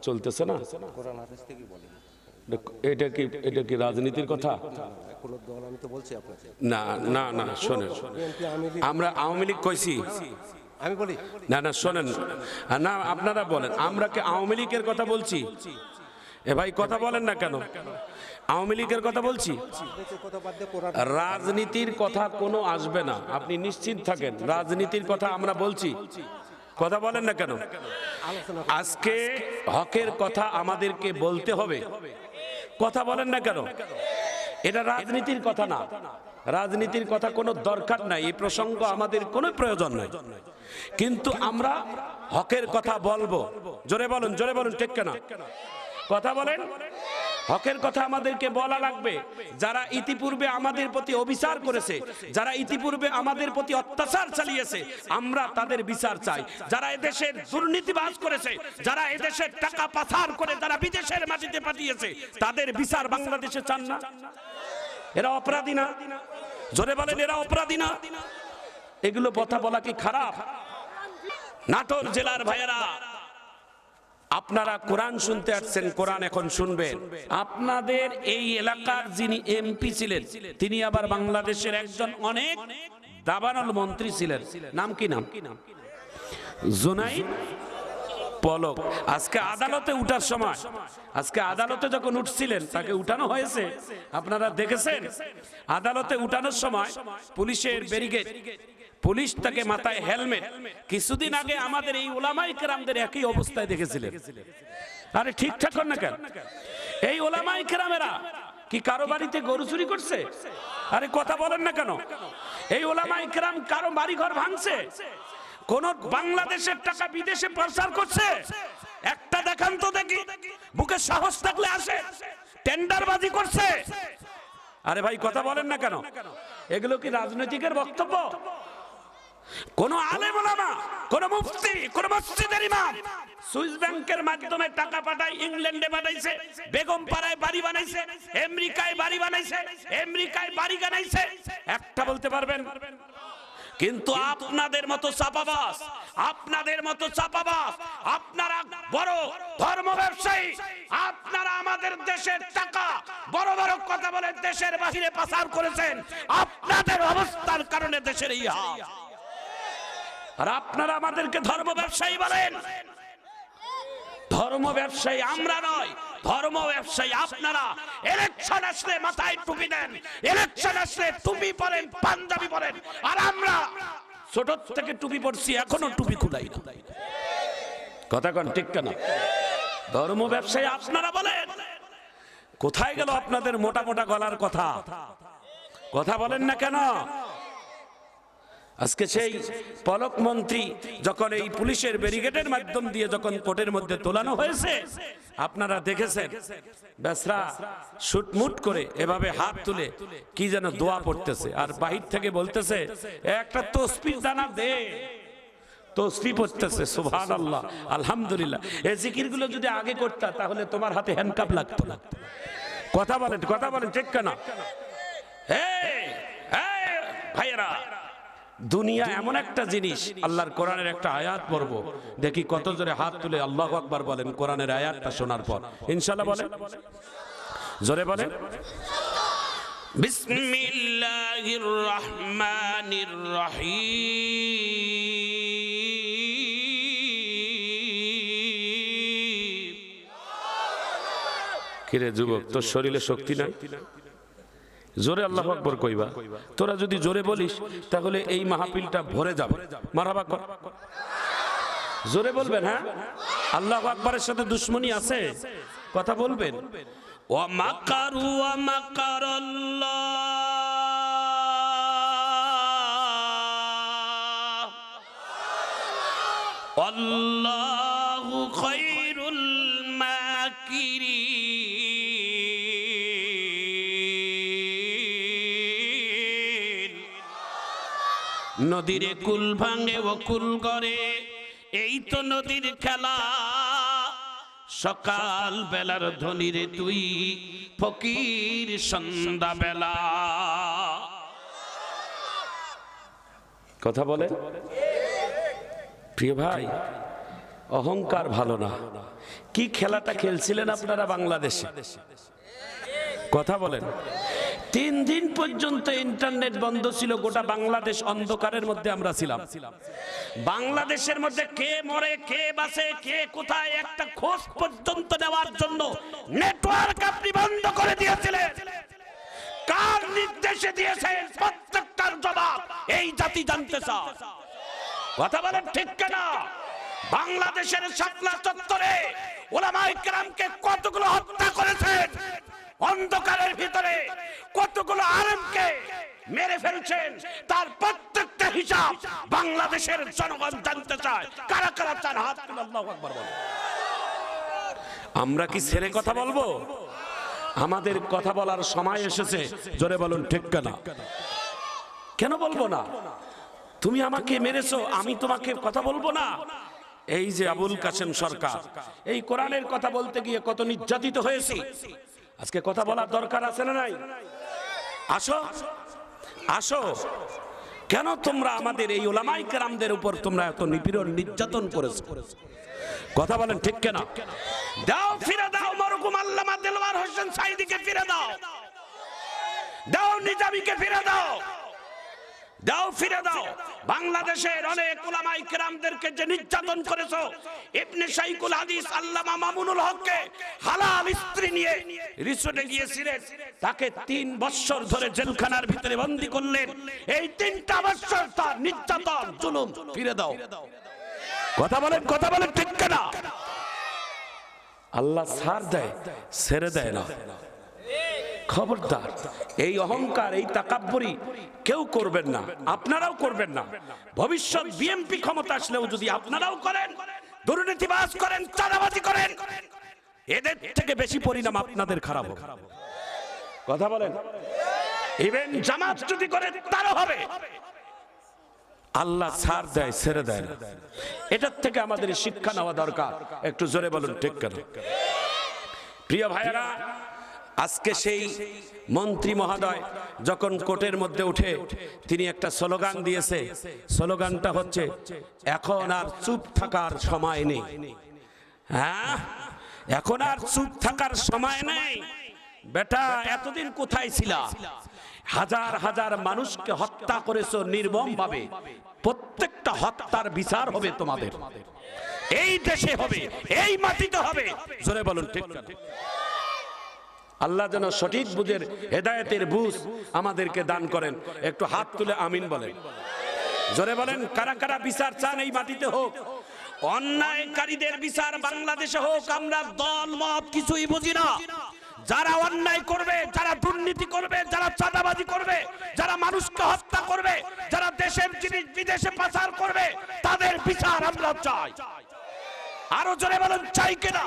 চলতেছে না? এটা কি এটা কি রাজনীতির কথা? না না না শোনেন। আমরা আওয়ামী লীগ কইছি। আমি বলি। না না শোনেন। না আপনারা বলেন। আমরা কি আওয়ামী লীগের কথা বলছি? এ ভাই কথা বলেন না কেন? আওয়ামী লীগের কথা বলছি? রাজনীতির কথা কোনো আসবে না। আপনি নিশ্চিত থাকেন। রাজনীতির কথা আমরা বলছি। কথা বলেন না কেন? আজকে হকের কথা আমাদেরকে বলতে হবে। কথা বলেন না কেন? এটা রাজনীতির কথা না। রাজনীতির কথা কোনো দরকার নাই। এই প্রসঙ্গ আমাদের কোনো প্রয়োজন নাই। কিন্তু আমরা হকের কথা বলব। জোরে বলুন জোরে বলুন, ঠিক কেনা? কথা বলেন? হকের কথা আমাদেরকে বলা লাগবে। যারা ইতিপূর্বে আমাদের প্রতি অবিচার করেছে, যারা ইতিপূর্বে আমাদের প্রতি অত্যাচার চালিয়েছে, আমরা তাদের বিচার চাই। যারা এদেশের দুর্নীতিবাজ করেছে, যারা এদেশের টাকা পাচার করে যারা বিদেশের মাটিতে পাঠিয়েছে, তাদের বিচার বাংলাদেশে চান না। এরা অপরাধী না। জোরে বলেন, এরা অপরাধী না। এগুলো কথা বলা কি খারাপ? নাটোর জেলার ভাইয়েরা আপনারা কোরআন শুনতে আসছেন, কোরআন এখন শুনবেন। আপনাদের এই এলাকার যিনি এমপি ছিলেন, তিনি আবার বাংলাদেশের একজন অনেক দাবানল মন্ত্রী ছিলেন। নাম কি নাম? জোনাই পলক। আজকে আদালতে উঠার সময়, আজকে আদালতে যখন উঠছিলেন, তাকে উঠানো হয়েছে। আপনারা দেখেছেন? আদালতে উঠানোর সময় পুলিশের ব্যারিকেড পুলিশ তাকে মাথায় হেলমেট। কিছুদিন আগে আমাদের এই ওলামাই কেরামদের একই অবস্থায় দেখেছিলেন। আরে ঠিকঠাক না কেন? এই ওলামাই কেরামেরা কি কারও বাড়িতে গরু চুরি করছে? আরে কথা বলেন না কেন? এই ওলামাই কেরাম কারও বাড়ি ঘর ভাঙছে? কোন বাংলাদেশের টাকা বিদেশে প্রচার করছে? একটা দেখান তো দেখি। বুকে সাহস থাকলে আসে। টেন্ডারবাজি করছে। আরে ভাই, কথা বলেন না কেন? এগুলো কি রাজনৈতিকের বক্তব্য? কোন আলেম ওলামা, কোন মুফতি, কোন মসজিদের ইমাম সুইস ব্যাংকের মাধ্যমে টাকা পাঠায় ইংল্যান্ডে পাঠাইছে, বেগম পাড়ায় বাড়ি বানাইছে, আমেরিকায় বাড়ি বানাইছে, আমেরিকায় বাড়ি বানাইছে একটা বলতে পারবেন? কিন্তু আপনাদের মতো চাপাবাস, আপনাদের মতো চাপাবাস, আপনারা বড় ধর্ম ব্যবসায়ী, আপনারা আমাদের দেশের টাকা বড় বড় কথা বলে দেশের বাহিরে পাচার করেছেন, আপনাদের অবস্থার কারণে দেশের এই হাল আর আপনারা আমাদেরকে ধর্ম ব্যবসায়ী বলেন। ধর্ম ব্যবসায়ী আমরা নয় ধর্ম ব্যবসায়ী আপনারা। ইলেকশন আসলে মাথায় টুপি দেন ইলেকশন আসলে টুপি পরেন, পাঞ্জাবি পরেন। আর আমরা ছোট থেকে টুপি পরছি, এখনও টুপি খুলাই না। কথা কন, ঠিক কেন? ধর্ম ব্যবসায়ী আপনারা বলেন। কোথায় গেল আপনাদের মোটা মোটা গলার কথা? কথা বলেন না কেন? আজকে সেই পলক মন্ত্রী যখন এই পুলিশের ব্যারিকেডের মাধ্যম দিয়ে যখন কোর্টের মধ্যে তোলানো হয়েছে, আপনারা দেখেছেন, বেসরা শুটমুট করে এভাবে হাত তুলে কি যেন দোয়া পড়তেছে। আর বাহির থেকে বলতেছে, একটা তসপির দানা দে। তসবি পড়তেছে সুবহান আল্লাহ আলহামদুলিল্লাহ। এই জিকিরগুলো যদি আগে করতা, তাহলে তোমার হাতে হ্যান্ডকাপ লাগতো। না কথা বলেন কথা বলেন, ঠিক কেনা? ভাইয়েরা দুনিয়া এমন একটা জিনিস। আল্লাহর কোরআনের একটা আয়াত পড়ব। দেখি কত জোরে হাত তুলে আল্লাহ আকবার বলেন কোরআনের আয়াতটা শোনার পর। ইনশাল্লাহ বলেন। জোরে বলেন। বিসমিল্লাহির রহমানির রহিম কিরে যুবক তোর শরীরে শক্তি নাই? জোরে আল্লাহ আকবর কইবা। তোরা যদি জোরে বলিস তাহলে এই মাহফিলটা ভরে যাবে। মারাবা কর। জোরে বলবেন হ্যাঁ? আল্লাহ আকবরের সাথে দুশ্মনী আছে? কথা বলবেন। ও মাকারু ওয়া মাকারাল্লাহ। আল্লাহু খায়রুল নদীরে কুল ভাঙে ও কুল করে এই তো নদীর খেলা। সকাল বেলার ধনিরে তুই ফকির সন্ধ্যা বেলা। কথা বলে? প্রিয় ভাই, অহংকার ভালো না। কি খেলাটা খেলছিলেন আপনারা বাংলাদেশে? কথা বলেন। তিন দিন পর্যন্ত ইন্টারনেট বন্ধ ছিল, গোটা বাংলাদেশ অন্ধকারের মধ্যে আমরা ছিলাম। বাংলাদেশের মধ্যে কে মরে, কে বাসে কে কোথায়, একটা খোঁজ পর্যন্ত নেওয়ার জন্য নেটওয়ার্ক আপনি বন্ধ করে দিয়েছিলেন। কার নির্দেশে দিয়েছেন? প্রত্যেকটার জবাব, এই জাতি জানতে চায়। কথা বলেন ঠিক কেনা? বাংলাদেশের শাপলা চত্বরে ওলামাই কেরামকে কতগুলো হত্যা করেছেন? অন্ধকারের ভিতরে কতগুলো আলেমকে মেরে ফেলছেন? তার প্রত্যেকটা হিসাব বাংলাদেশের জনগণ জানতে চায়। কারা কারা চান? হাত। আমরা কি ছেড়ে কথা বলব? আমাদের কথা বলার সময় এসেছে। জোরে বলুন, ঠিক কেনা? কেন বলব না? তুমি আমাকে মেরেছো, আমি তোমাকে কথা বলব না? এই যে আবুল কাসেম সরকার, এই কোরআনের কথা বলতে গিয়ে কত নির্যাতিত হয়েছি। আজকে কথা বলার দরকার আছে না নাই? আসো আসো। কেন তোমরা আমাদের এই ওলামাই কেরামদের উপর তোমরা এত নিপীড়ন নির্যাতন করেছ? কথা বলেন ঠিক কেনা? দাও, ফিরে দাও মরকুম আল্লামা দেলওয়ার হোসেন সাইদিকে ফিরে দাও। দাও, নিজামীকে ফিরে দাও। দাও, ফিরে দাও। বাংলাদেশের অনেক উলামাই কেরামদেরকে যে নির্যাতন করেছ, ইবনে শাইকুল হাদিস আল্লামা মামুনুল হককে হালাল স্ত্রী নিয়ে রিসোর্টে গিয়েছিলেন। তাকে তিন বছর ধরে জেলখানার ভিতরে বন্দি করলেন। এই তিনটা বছর তার নির্যাতন, জুলুম ফিরে দাও। কথা বলেন কথা বলেন ঠিক না আল্লাহ ছাড় দেয়, ছেড়ে দেয় না। খবরদার। এই অহংকার, এই তাকাব্বরি কেউ করবেন না, আপনারাও করবেন না। ভবিষ্যৎ বিএমপি ক্ষমতা আসলেও যদি আপনারাও করেন, দুর্নীতিবাজ করেন, চাঁদাবাজি করেন, এদের থেকে বেশি পরিণাম আপনাদের খারাপ হবে। কথা বলেন। ইভেন জামাত যদি করে, তারও হবে। আল্লাহ ছাড় দেয়, ছেড়ে দেয় না। এটার থেকে আমাদের শিক্ষা নেওয়া দরকার। একটু জোরে বলুন, ঠিক কেন? প্রিয় ভাইয়েরা আজকে সেই মন্ত্রী মহোদয় যখন কোর্টের মধ্যে উঠে, তিনি একটা স্লোগান দিয়েছে। স্লোগানটা হচ্ছে, এখন আর চুপ থাকার সময় নেই। হ্যাঁ? এখন আর চুপ থাকার সময় নেই। বেটা, এতদিন কোথায় ছিলা? হাজার হাজার মানুষকে হত্যা করেছ নির্মম ভাবে প্রত্যেকটা হত্যার বিচার হবে তোমাদের। এই দেশে হবে, এই মাটিতে হবে। জোরে বলুন, ঠিক? আল্লাহ যেন সঠিক বুঝের হেদায়তের বুঝ আমাদেরকে দান করেন। একটু হাত তুলে আমিন বলেন। জোরে বলেন, কারা কারা বিচার চান এই মাটিতে হোক, অন্যায়কারীদের বিচার বাংলাদেশে হোক, আমরা দল, মত কিছুই বুঝি না। যারা অন্যায় করবে, যারা দুর্নীতি করবে, যারা চাঁদাবাজি করবে, যারা মানুষকে হত্যা করবে, যারা দেশের জিনিস বিদেশে পাচার করবে, তাদের বিচার আমরা চাই। আরও জোরে বলেন, চাই কিনা?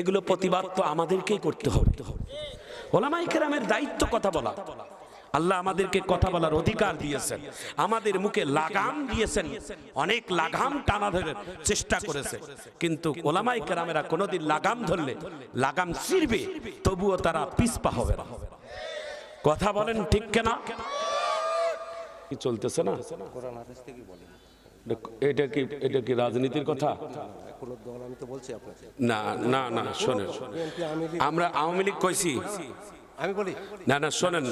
এগুলো প্রতিবাদ তো আমাদেরকেই করতে হবে। ওলামাই কেরামের দায়িত্ব কথা বলা। আল্লাহ আমাদেরকে কথা বলার অধিকার দিয়েছেন। আমাদের মুখে লাগাম দিয়েছেন। অনেক লাগাম টানা ধরে চেষ্টা করেছে। কিন্তু ওলামাই কেরামেরা কোনোদিন লাগাম ধরলে, লাগাম ছিঁড়বে তবুও তারা পিছপা হবে না। কথা বলেন ঠিক কেনা? কি চলতেছে না? এটা কি এটা কি রাজনীতির কথা? কোনো দল আমি তো বলছি আপনাকে। না না না শোনেন। বিএনপি আওয়ামী লীগ। আমরা আওয়ামী লীগ কইছি। আমি বলি। না না শোনেন।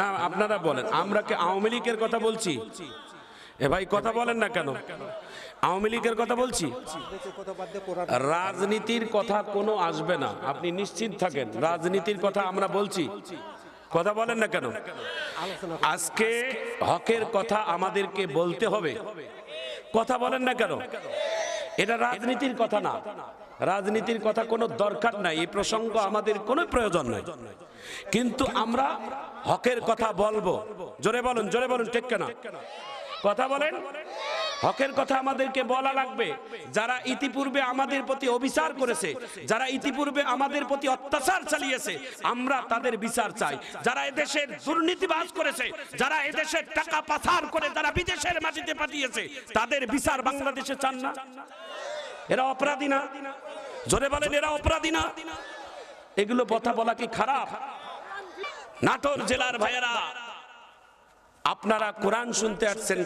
না আপনারা বলেন আমরা কি আওয়ামী লীগের কথা বলছি? এ ভাই কথা বলেন না কেন? আওয়ামী লীগের কথা বলছি? রাজনীতির কথা কোনো আসবে না। আপনি নিশ্চিত থাকেন রাজনীতির কথা আমরা বলছি। কথা বলেন না কেন? আজকে হকের কথা আমাদেরকে বলতে হবে। কথা বলেন না কেন? এটা রাজনীতির কথা না। রাজনীতির কথা কোনো দরকার নাই, এই প্রসঙ্গ আমাদের কোনো প্রয়োজন নাই। কিন্তু আমরা হকের কথা বলব। জোরে বলুন জোরে বলুন, ঠিক কেনা? কথা বলেন? হকের কথা আমাদেরকে বলা লাগবে। যারা ইতিপূর্বে আমাদের প্রতি অবিচার করেছে, যারা ইতিপূর্বে আমাদের প্রতি অত্যাচার চালিয়েছে, আমরা তাদের বিচার চাই। যারা এদেশের দুর্নীতিবাজ করেছে, যারা এদেশের টাকা পাচার করে যারা বিদেশের মাটিতে পাঠিয়েছে, তাদের বিচার বাংলাদেশে চান না? এরা অপরাধী না। জোরে বলেন, এরা অপরাধী না। এগুলো কথা বলা কি খারাপ? নাটোর জেলার ভাইয়েরা, আপনারা কোরআন শুনতে আসছেন